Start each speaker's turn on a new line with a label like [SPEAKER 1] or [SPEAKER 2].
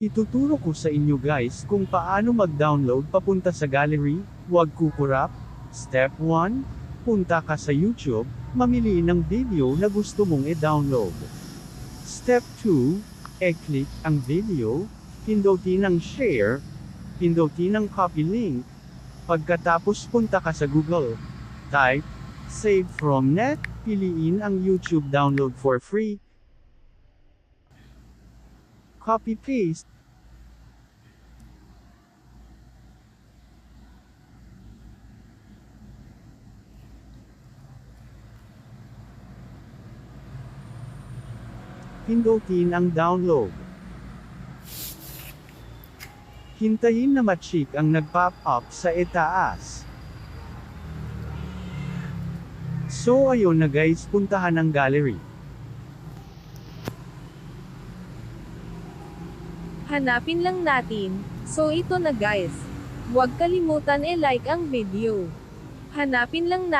[SPEAKER 1] Ituturo ko sa inyo guys kung paano mag-download papunta sa gallery, huwag kukurap. Step 1, punta ka sa YouTube, mamili ng video na gusto mong i-download. Step 2, e-click ang video, pindutin ang share, pindutin ang copy link. Pagkatapos punta ka sa Google, type, save from net, piliin ang YouTube download for free, copy paste, pindutin ang download. Hintayin na ma-check ang nag-pop up sa itaas. So ayun na guys, puntahan ang gallery.
[SPEAKER 2] Hanapin lang natin. So ito na guys. Huwag kalimutan i-like ang video. Hanapin lang natin.